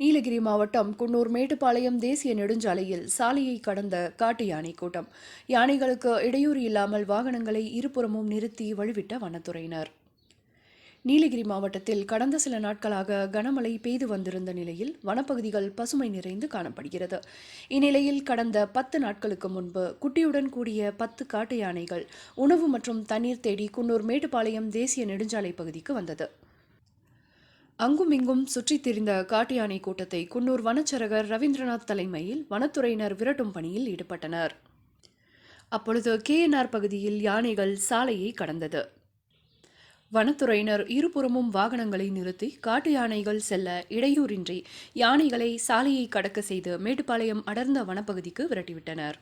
நீலகிரி மாவட்டம் குன்னூர் மேட்டுப்பாளையம் தேசிய நெடுஞ்சாலையில் சாலையை கடந்த காட்டு யானை கூட்டம். யானைகளுக்கு இடையூறு இல்லாமல் வாகனங்களை இருபுறமும் நிறுத்தி வழிவிட்ட வனத்துறையினர். நீலகிரி மாவட்டத்தில் கடந்த சில நாட்களாக கனமழை பெய்து வந்திருந்த நிலையில் வனப்பகுதிகள் பசுமை நிறைந்து காணப்படுகிறது. இந்நிலையில் கடந்த பத்து நாட்களுக்கு முன்பு குட்டியுடன் கூடிய பத்து காட்டு யானைகள் உணவு மற்றும் தண்ணீர் தேடி குன்னூர் மேட்டுப்பாளையம் தேசிய நெடுஞ்சாலை பகுதிக்கு வந்தது. அங்குமிங்கும் சுற்றித் திரிந்த காட்டு கூட்டத்தை குன்னூர் வனச்சரகர் ரவீந்திரநாத் தலைமையில் வனத்துறையினர் விரட்டும் பணியில் ஈடுபட்டனர். அப்பொழுது கேஎன்ஆர் பகுதியில் யானைகள் சாலையை கடந்தது. வனத்துறையினர் இருபுறமும் வாகனங்களை நிறுத்தி காட்டு யானைகள் செல்ல இடையூறின்றி யானைகளை சாலையை கடக்க செய்து மேட்டுப்பாளையம் அடர்ந்த வனப்பகுதிக்கு விரட்டிவிட்டனர்.